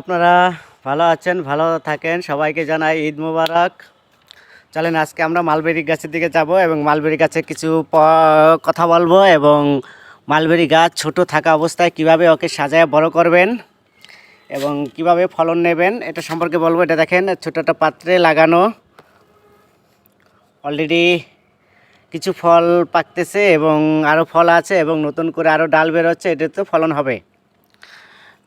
আপনারা ভালো আছেন, ভালো থাকেন। সবাইকে জানাই ঈদ মোবারক। চলেন, আজকে আমরা মালবেরি গাছের দিকে যাব এবং মালবেরি গাছে কিছু কথা বলব এবং মালবেরি গাছ ছোট থাকা অবস্থায় কীভাবে ওকে সাজায় বড় করবেন এবং কীভাবে ফলন নেবেন, এটা সম্পর্কে বলব। এটা দেখেন, ছোট একটা পাত্রে লাগানো। অলরেডি কিছু ফল পাকতেছে এবং আরও ফল আছে এবং নতুন করে আরও ডাল বেরোচ্ছে এটা তো ফলন হবে।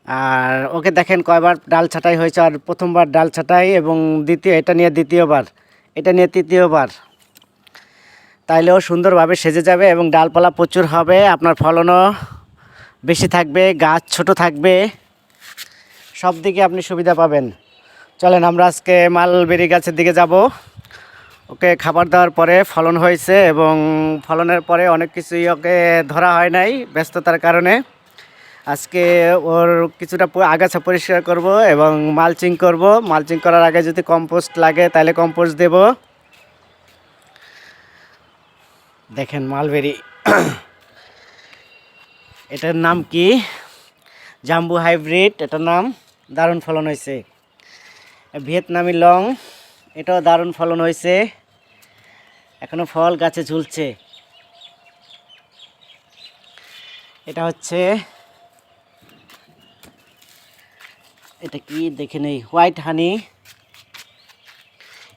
আর ওকে দেখেন কয়বার ডাল ছাঁটাই হয়েছে, আর প্রথমবার ডাল ছাঁটাই এবং দ্বিতীয়, এটা নিয়ে দ্বিতীয়বার, এটা নিয়ে তৃতীয়বার। তাইলেও সুন্দরভাবে সেজে যাবে এবং ডালপালা প্রচুর হবে, আপনার ফলনও বেশি থাকবে, গাছ ছোট থাকবে, সব দিকে আপনি সুবিধা পাবেন। চলেন, আমরা আজকে মালবেরি গাছের দিকে যাব। ওকে খাবার দেওয়ার পরে ফলন হয়েছে এবং ফলনের পরে অনেক কিছুই ওকে ধরা হয় নাই ব্যস্ততার কারণে। আজকে ওর কিছুটা আগাছা পরিষ্কার করব এবং মালচিং করব। মালচিং করার আগে যদি কম্পোস্ট লাগে তাহলে কম্পোস্ট দেব। দেখেন মালবেরি। এটার নাম কি? জাম্বু হাইব্রিড, এটার নাম দারুণ ফলন হয়েছে। ভিয়েতনামি লং, এটাও দারুণ ফলন হয়েছে। এখনও ফল গাছে ঝুলছে। এটা হচ্ছে এটা কি? দেখে নেই। হোয়াইট হানি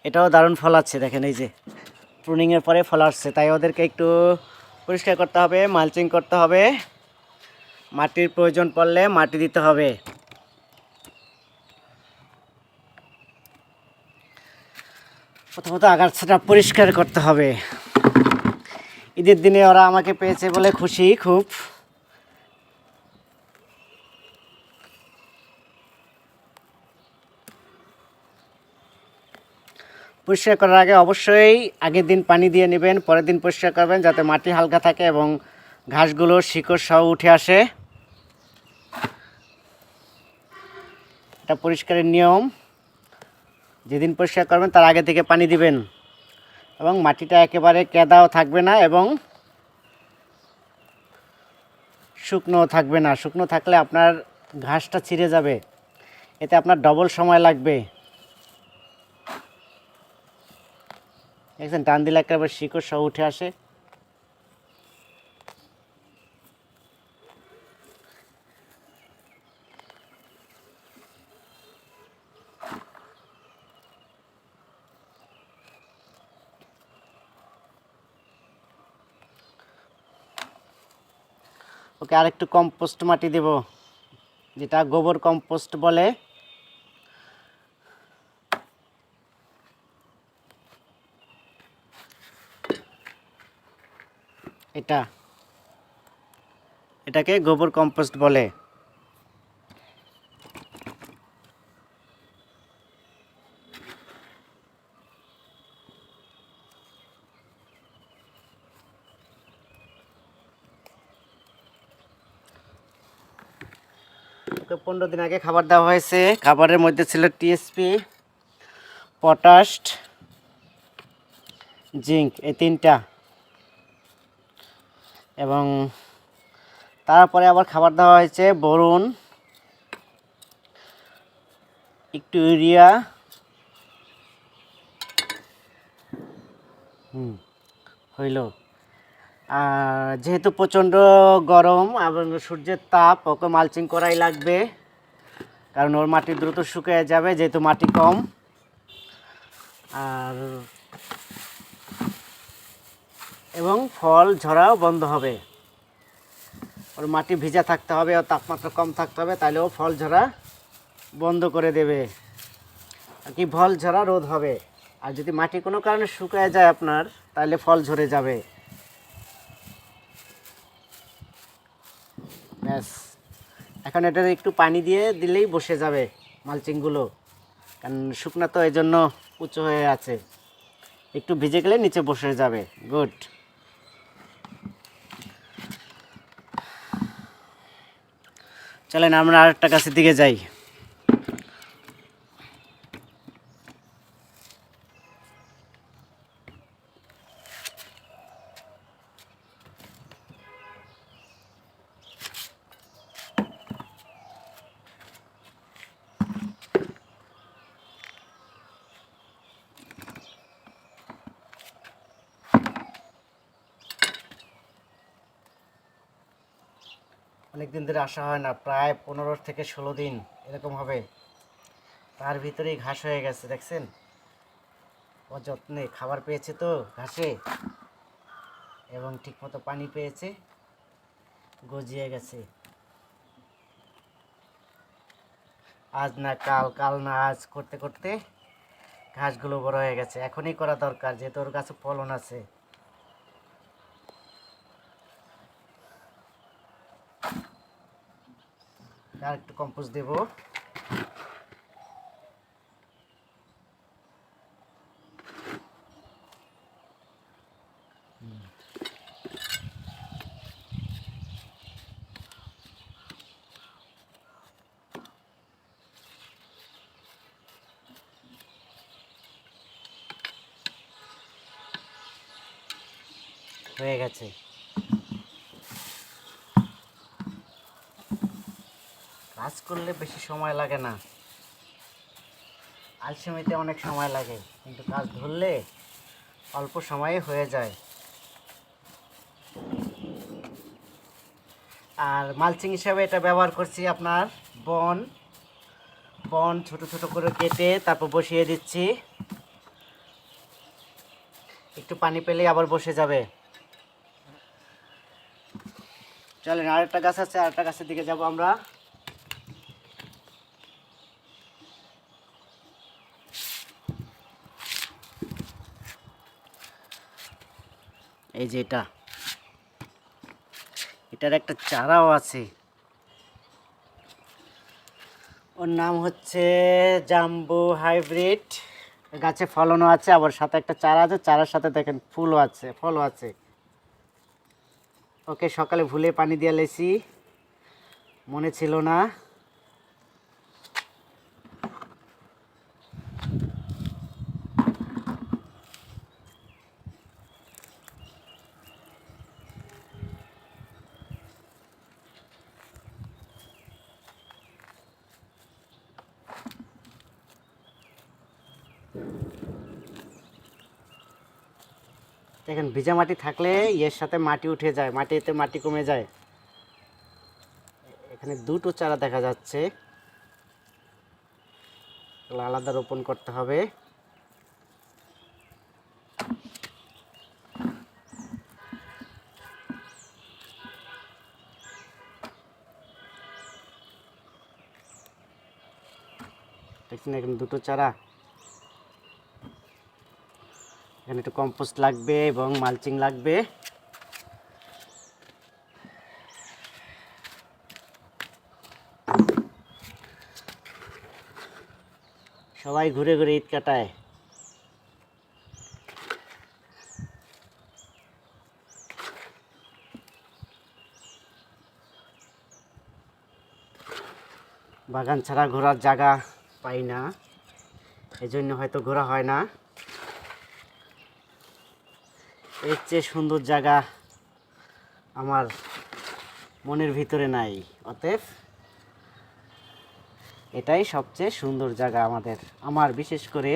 এটাও দারুণ ফল আছে দেখেন এই যে। প্রুনিংয়ের পরে ফল আসছে তাই ওদেরকে একটু পরিষ্কার করতে হবে মালচিং করতে হবে। মাটির প্রয়োজন পড়লে মাটি দিতে হবে। প্রথমত আগাছাটা পরিষ্কার করতে হবে। ঈদের দিনে ওরা আমাকে পেয়েছে বলে খুশি, খুব। পরিষ্কার করার আগে অবশ্যই আগের দিন পানি দিয়ে নেবেন, পরের দিন পরিষ্কার করবেন যাতে মাটি হালকা থাকে এবং ঘাসগুলো শিকড় সহ উঠে আসে। এটা পরিষ্কারের নিয়ম। যেদিন পরিষ্কার করবেন তার আগে থেকে পানি দিবেন এবং মাটিটা একেবারে কেদাও থাকবে না এবং শুকনো থাকবে না। শুকনো থাকলে আপনার ঘাসটা ছিঁড়ে যাবে। এতে আপনার ডবল সময় লাগবে। দেখছেন টান দিলে একেবারে শিকড় সহ উঠে আসে। ওকে আরেকটু কম্পোস্ট মাটি দেব, যেটা গোবর কম্পোস্ট বলে। এটা। এটাকে গোবর কম্পোস্ট বলে। ওকে পনেরো দিন আগে খাবার দেওয়া হয়েছে। খাবারের মধ্যে ছিল টিএসপি পটাশ জিঙ্ক এই তিনটা। এবং তারপরে আবার খাবার দেওয়া হয়েছে বরুণ, একটু ইউরিয়া, হুম, হইল। আর যেহেতু প্রচণ্ড গরম এবং সূর্যের তাপ, ওকে মালচিং করাই লাগবে, কারণ ওর মাটি দ্রুত শুকিয়ে যাবে, যেহেতু মাটি কম। আর এবং ফল ঝরাও বন্ধ হবে। ওর মাটি ভিজা থাকতে হবে ও তাপমাত্রা কম থাকতে হবে তাহলে ও ফল ঝরা বন্ধ করে দেবে। আর কি ফল ঝরা রোদ হবে। আর যদি মাটি কোনো কারণে শুকিয়ে যায় আপনার তাহলে ফল ঝরে যাবে। ব্যাস। এখন এটা একটু পানি দিয়ে দিলেই বসে যাবে মালচিংগুলো। কারণ শুকনা তো এই জন্য উঁচু হয়ে আছে। একটু ভিজে গেলে নিচে বসে যাবে। গুড। চলেন আমরা আরেকটা কাছের দিকে যাই। অনেক দিন ধরে আসা হয় না, প্রায় পনেরো থেকে ষোলো দিন এরকম হবে। তার ভিতরেই ঘাস হয়ে গেছে, দেখছেন? অযত্নে খাবার পেয়েছে তো ঘাসে এবং ঠিকমতো পানি পেয়েছে, গজিয়ে গেছে। আজ না কাল কাল না আজ করতে করতে ঘাসগুলো বড় হয়ে গেছে। এখনই করা দরকার, যেহেতু ওর কাছে ফলন আছে। আর একটু কম্পোস্ট দেবো। হয়ে গেছে। কাজ করলে বেশি সময় লাগে না। আলসেমিতে অনেক সময় লাগে, কিন্তু কাজ ধরলে অল্প সময়ে হয়ে যায়। আর মালচিং হিসাবে এটা ব্যবহার করছি আপনার বন বন ছোট ছোট করে কেটে তারপর বসিয়ে দিচ্ছি। একটু পানি পেলেই আবার বসে যাবে। চলেন আরেকটা গাছ আছে, আরেকটা গাছের দিকে যাব আমরা। এই যে এটা। এটার একটা চারাও আছে। ওর নাম হচ্ছে জাম্বু হাইব্রিড। গাছে ফলনও আছে, আবার সাথে একটা চারা আছে। চারার সাথে দেখেন ফুলও আছে, ফলও আছে। ওকে, সকালে ভুলে পানি দিয়ে লেছি। মনে ছিল না। দেখেন, ভিজা মাটি থাকলে এর সাথে মাটি উঠে যায়, মাটিতে মাটি কমে যায়। এখানে দুটো চারা দেখা যাচ্ছে। আলাদা রোপণ করতে হবে। দেখছেন, এখানে দুটো চারা। এখানে একটু কম্পোস্ট লাগবে এবং মালচিং লাগবে। সবাই ঘুরে ঘুরে ঈদ কাটায়। বাগান ছাড়া ঘোরার জায়গা পাই না এই জন্য হয়তো ঘোরা হয় না। এর চেয়ে সুন্দর জায়গা আমার মনের ভিতরে নাই, অতএব এটাই সবচেয়ে সুন্দর জায়গা আমাদের, আমার বিশেষ করে।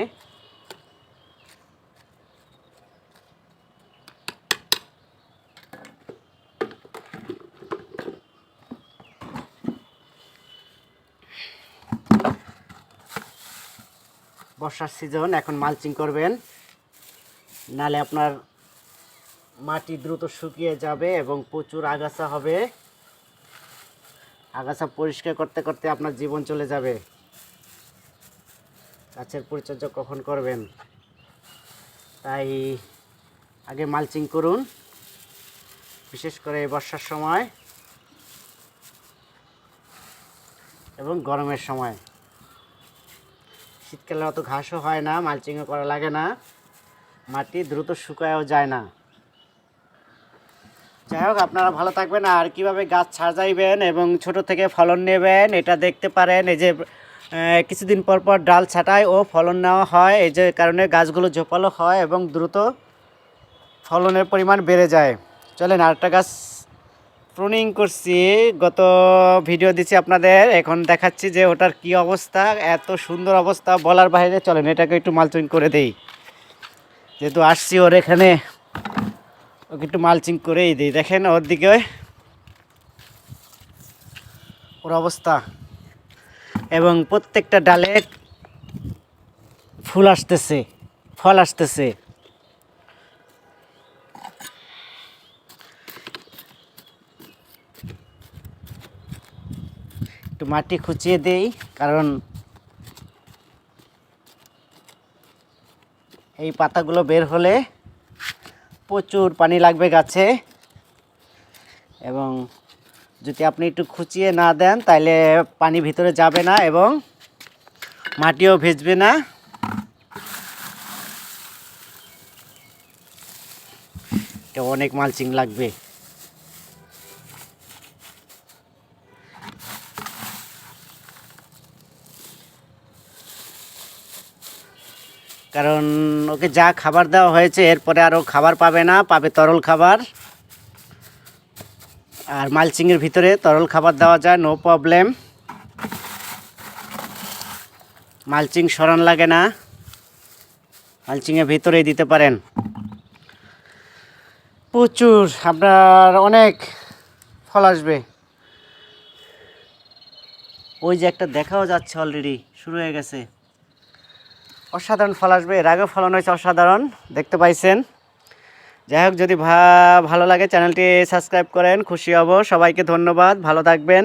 বর্ষার সিজন এখন মালচিং করবেন। নালে আপনার মাটি দ্রুত শুকিয়ে যাবে এবং প্রচুর আগাছা হবে। আগাছা পরিষ্কার করতে করতে আপনার জীবন চলে যাবে। গাছের পরিচর্যা কখন করবেন? তাই আগে মালচিং করুন, বিশেষ করে বর্ষার সময় এবং গরমের সময়। শীতকালে অত ঘাসও হয় না, মালচিংও করা লাগে না। মাটি দ্রুত শুকায়ও যায় না। যাই হোক, আপনারা ভালো থাকবেন। আর কীভাবে গাছ সাজাইবেন এবং ছোট থেকে ফলন নেবেন, এটা দেখতে পারেন। এই যে কিছুদিন পর পর ডাল ছাটায় ও ফলন নেওয়া হয়। এই যে কারণে গাছগুলো ঝোপালো হয় এবং দ্রুত ফলনের পরিমাণ বেড়ে যায়। চলেন, আরেকটা গাছ প্রুনিং করছি। গত ভিডিও দিচ্ছি আপনাদের। এখন দেখাচ্ছি যে ওটার কি অবস্থা, এত সুন্দর অবস্থা বলার বাইরে। চলেন, এটাকে একটু মালচিং করে দেই। যেহেতু আসছি ওর এখানে। ওকে একটু মালচিং করেই দিই, দেখেন ওর দিকে ওর অবস্থা। এবং প্রত্যেকটা ডালে ফুল আসতেছে, ফল আসতেছে। একটু মাটি খুঁচিয়ে দেই, কারণ এই পাতাগুলো বের হলে প্রচুর পানি লাগবে গাছে। এবং যদি আপনি একটু খুঁচিয়ে না দেন তাহলে পানি ভিতরে যাবে না এবং মাটিও ভেজবে না। এটা অনেক মালচিং লাগবে। কারণ ওকে যা খাবার দেওয়া হয়েছে, এরপরে আরও খাবার পাবে না, পাবে তরল খাবার। আর মালচিংয়ের ভিতরে তরল খাবার দেওয়া যায় নো প্রবলেম মালচিং সরান লাগে না। মালচিংয়ের ভিতরেই দিতে পারেন। প্রচুর, আপনার অনেক ফল আসবে। ওই যে একটা দেখাও যাচ্ছে অলরেডি শুরু হয়ে গেছে। অসাধারণ ফল আসবে এর আগেও ফলন হয়েছে, অসাধারণ। দেখতে পাইছেন? যাই হোক, যদি ভালো লাগে চ্যানেলটি সাবস্ক্রাইব করেন, খুশি হব। সবাইকে ধন্যবাদ, ভালো থাকবেন।